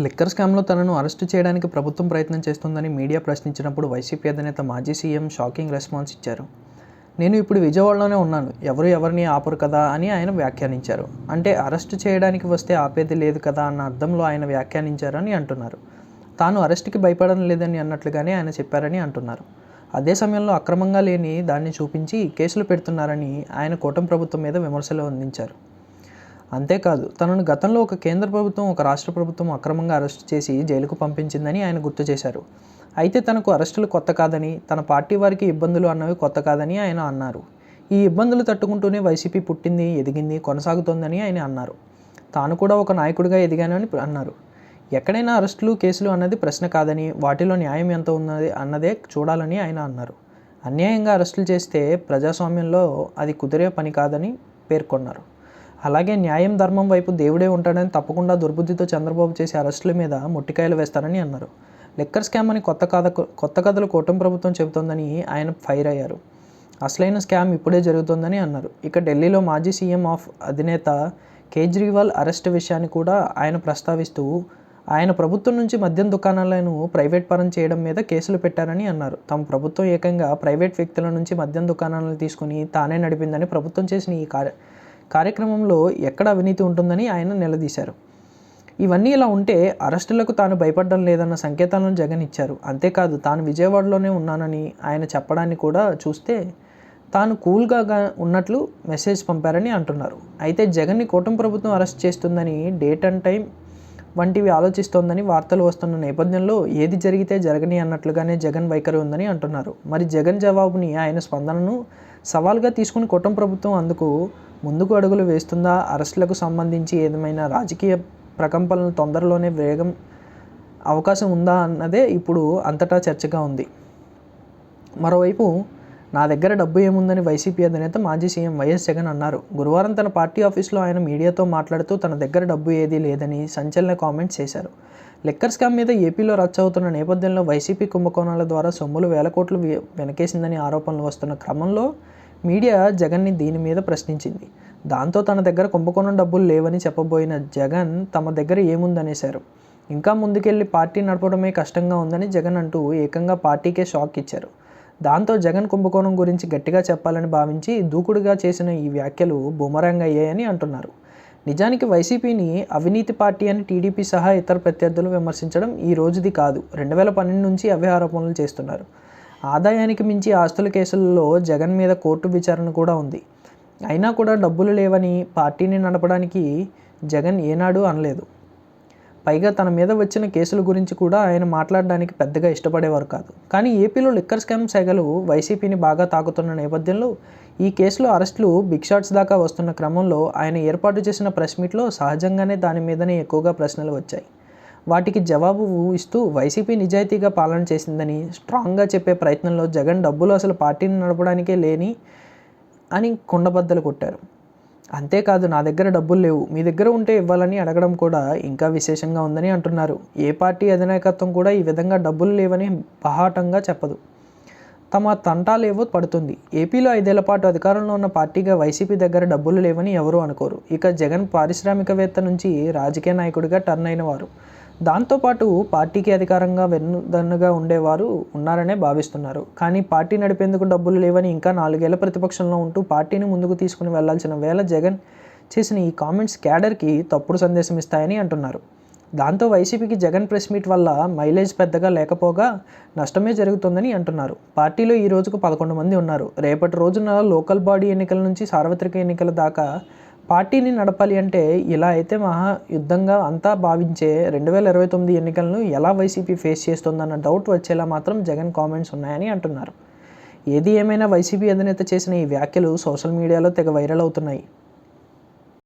Liquor స్కామ్లో తనను arrest చేయడానికి ప్రభుత్వం ప్రయత్నం చేస్తుందని మీడియా ప్రశ్నించినప్పుడు వైసీపీ అధినేత మాజీ సీఎం షాకింగ్ రెస్పాన్స్ ఇచ్చారు. నేను ఇప్పుడు విజయవాడలోనే ఉన్నాను. ఎవరు ఎవరిని ఆపరు కదా అని ఆయన వ్యాఖ్యానించారు. అంటే అరెస్టు చేయడానికి వస్తే ఆపేది లేదు కదా అన్న అర్థంలో ఆయన వ్యాఖ్యానించారని అంటున్నారు. తాను అరెస్ట్కి భయపడడం లేదని అన్నట్లుగానే ఆయన చెప్పారని అంటున్నారు. అదే సమయంలో అక్రమంగా లేని దాన్ని చూపించి కేసులు పెడుతున్నారని ఆయన కూటమి ప్రభుత్వం మీద విమర్శలు అందించారు. అంతేకాదు తనను గతంలో ఒక కేంద్ర ప్రభుత్వం ఒక రాష్ట్ర ప్రభుత్వం అక్రమంగా అరెస్టు చేసి జైలుకు పంపించిందని ఆయన గుర్తు చేశారు. అయితే తనకు అరెస్టులు కొత్త కాదని తన పార్టీ వారికి ఇబ్బందులు అన్నవి కొత్త కాదని ఆయన అన్నారు. ఈ ఇబ్బందులు తట్టుకుంటూనే వైసీపీ పుట్టింది ఎదిగింది కొనసాగుతోందని ఆయన అన్నారు. తాను కూడా ఒక నాయకుడిగా ఎదిగానని అన్నారు. ఎక్కడైనా అరెస్టులు కేసులు అన్నది ప్రశ్న కాదని వాటిలో న్యాయం ఎంత ఉన్నది అన్నదే చూడాలని ఆయన అన్నారు. అన్యాయంగా అరెస్టులు చేస్తే ప్రజాస్వామ్యంలో అది కుదిరే పని కాదని పేర్కొన్నారు. అలాగే న్యాయం ధర్మం వైపు దేవుడే ఉంటాడని తప్పకుండా దుర్బుద్ధితో చంద్రబాబు చేసే అరెస్టుల మీద ముట్టికాయలు వేస్తారని అన్నారు. లిక్కర్ స్కామ్ అని కొత్త కథ కొత్త కథలు కూటమి ప్రభుత్వం చెబుతోందని ఆయన ఫైర్ అయ్యారు. అసలైన స్కామ్ ఇప్పుడే జరుగుతోందని అన్నారు. ఇక ఢిల్లీలో మాజీ సీఎం ఆఫ్ అధినేత కేజ్రీవాల్ అరెస్ట్ విషయాన్ని కూడా ఆయన ప్రస్తావిస్తూ ఆయన ప్రభుత్వం నుంచి మద్యం దుకాణాలను ప్రైవేట్ పరం చేయడం మీద కేసులు పెట్టారని అన్నారు. తమ ప్రభుత్వం ఏకంగా ప్రైవేట్ వ్యక్తుల నుంచి మద్యం దుకాణాలను తీసుకుని తానే నడిపిందని ప్రభుత్వం చేసిన ఈ కార్య కార్యక్రమంలో ఎక్కడ అవినీతి ఉంటుందని ఆయన నిలదీశారు. ఇవన్నీ ఇలా ఉంటే అరెస్టులకు తాను భయపడడం లేదన్న సంకేతాలను జగన్ ఇచ్చారు. అంతేకాదు తాను విజయవాడలోనే ఉన్నానని ఆయన చెప్పడాన్ని కూడా చూస్తే తాను కూల్గా ఉన్నట్లు మెసేజ్ పంపారని అంటున్నారు. అయితే జగన్ని కూటమి ప్రభుత్వం అరెస్ట్ చేస్తుందని డేట్ అండ్ టైం వంటివి ఆలోచిస్తోందని వార్తలు వస్తున్న నేపథ్యంలో ఏది జరిగితే జరగని అన్నట్లుగానే జగన్ వైఖరి ఉందని అంటున్నారు. మరి జగన్ జవాబుని ఆయన స్పందనను సవాల్గా తీసుకుని కూటమి ప్రభుత్వం అందుకు ముందుకు అడుగులు వేస్తుందా? అరెస్టులకు సంబంధించి ఏమైనా రాజకీయ ప్రకంపనలు తొందరలోనే వేగం అవకాశం ఉందా అన్నదే ఇప్పుడు అంతటా చర్చగా ఉంది. మరోవైపు నా దగ్గర డబ్బు ఏముందని వైసీపీ అధినేత మాజీ సీఎం వైఎస్ జగన్ అన్నారు. గురువారం తన పార్టీ ఆఫీస్లో ఆయన మీడియాతో మాట్లాడుతూ తన దగ్గర డబ్బు ఏదీ లేదని సంచలన కామెంట్స్ చేశారు. లిక్కర్ స్కామ్ మీద ఏపీలో రచ్చ అవుతున్న నేపథ్యంలో వైసీపీ కుంభకోణాల ద్వారా సొమ్ములు వేల కోట్లు వెనకేసిందని ఆరోపణలు వస్తున్న క్రమంలో మీడియా జగన్ని దీని మీద ప్రశ్నించింది. దాంతో తన దగ్గర కుంభకోణం డబ్బులు లేవని చెప్పబోయిన జగన్ తమ దగ్గర ఏముందనేశారు. ఇంకా ముందుకెళ్ళి పార్టీ నడపడమే కష్టంగా ఉందని జగన్ అంటూ ఏకంగా పార్టీకే షాక్ ఇచ్చారు. దాంతో జగన్ కుంభకోణం గురించి గట్టిగా చెప్పాలని భావించి దూకుడుగా చేసిన ఈ వ్యాఖ్యలు బుమరాంగ్ అయ్యాయని అంటున్నారు. నిజానికి వైసీపీని అవినీతి పార్టీ అని టీడీపీ సహా ఇతర ప్రత్యర్థులు విమర్శించడం ఈ రోజుది కాదు. రెండు వేల పన్నెండు నుంచి అవే ఆరోపణలు చేస్తున్నారు. ఆదాయానికి మించి ఆస్తుల కేసుల్లో జగన్ మీద కోర్టు విచారణ కూడా ఉంది. అయినా కూడా డబ్బులు లేవని పార్టీని నడపడానికి జగన్ ఏనాడు అనలేదు. పైగా తన మీద వచ్చిన కేసుల గురించి కూడా ఆయన మాట్లాడడానికి పెద్దగా ఇష్టపడేవారు కాదు. కానీ ఏపీలో లిక్కర్ స్కామ్ సెగలు వైసీపీని బాగా తాకుతున్న నేపథ్యంలో ఈ కేసులో అరెస్టులు బిగ్ షాట్స్ దాకా వస్తున్న క్రమంలో ఆయన ఏర్పాటు చేసిన ప్రెస్ మీట్లో సహజంగానే దాని మీదనే ఎక్కువగా ప్రశ్నలు వచ్చాయి. వాటికి జవాబు ఇస్తూ వైసీపీ నిజాయితీగా పాలన చేసిందని స్ట్రాంగ్గా చెప్పే ప్రయత్నంలో జగన్ డబ్బులు అసలు పార్టీని నడపడానికే లేని అని కుండబద్దలు కొట్టారు. అంతేకాదు నా దగ్గర డబ్బులు లేవు మీ దగ్గర ఉంటే ఇవ్వాలని అడగడం కూడా ఇంకా విశేషంగా ఉందని అంటున్నారు. ఏ పార్టీ అధినాయకత్వం కూడా ఈ విధంగా డబ్బులు లేవని బహాటంగా చెప్పదు. తమ తంటాలేవో పడుతుంది. ఏపీలో ఐదేళ్ళ పాటు అధికారంలో ఉన్న పార్టీగా వైసీపీ దగ్గర డబ్బులు లేవని ఎవరూ అనుకోరు. ఇక జగన్ పారిశ్రామికవేత్త నుంచి రాజకీయ నాయకుడిగా టర్న్ అయిన వారు. దాంతోపాటు పార్టీకి అధికారంగా వెన్నుదన్నుగా ఉండేవారు ఉన్నారనే భావిస్తున్నారు. కానీ పార్టీ నడిపేందుకు డబ్బులు లేవని ఇంకా నాలుగేళ్ళ ప్రతిపక్షంలో ఉంటూ పార్టీని ముందుకు తీసుకుని వెళ్ళాల్సిన వేళ జగన్ చేసిన ఈ కామెంట్స్ క్యాడర్కి తప్పుడు సందేశం ఇస్తాయని అంటున్నారు. దాంతో వైసీపీకి జగన్ ప్రెస్ మీట్ వల్ల మైలేజ్ పెద్దగా లేకపోగా నష్టమే జరుగుతుందని అంటున్నారు. పార్టీలో ఈ రోజుకు పదకొండు మంది ఉన్నారు. రేపటి రోజున లోకల్ బాడీ ఎన్నికల నుంచి సార్వత్రిక ఎన్నికల దాకా పార్టీని నడపాలి అంటే ఇలా అయితే మహా యుద్ధంగా అంతా భావించే రెండు వేల ఇరవై తొమ్మిది ఎన్నికలను ఎలా వైసీపీ ఫేస్ చేస్తుందన్న డౌట్ వచ్చేలా మాత్రం జగన్ కామెంట్స్ ఉన్నాయని అంటున్నారు. ఏది ఏమైనా వైసీపీ అధినేత చేసిన ఈ వ్యాఖ్యలు సోషల్ మీడియాలో తెగ వైరల్ అవుతున్నాయి.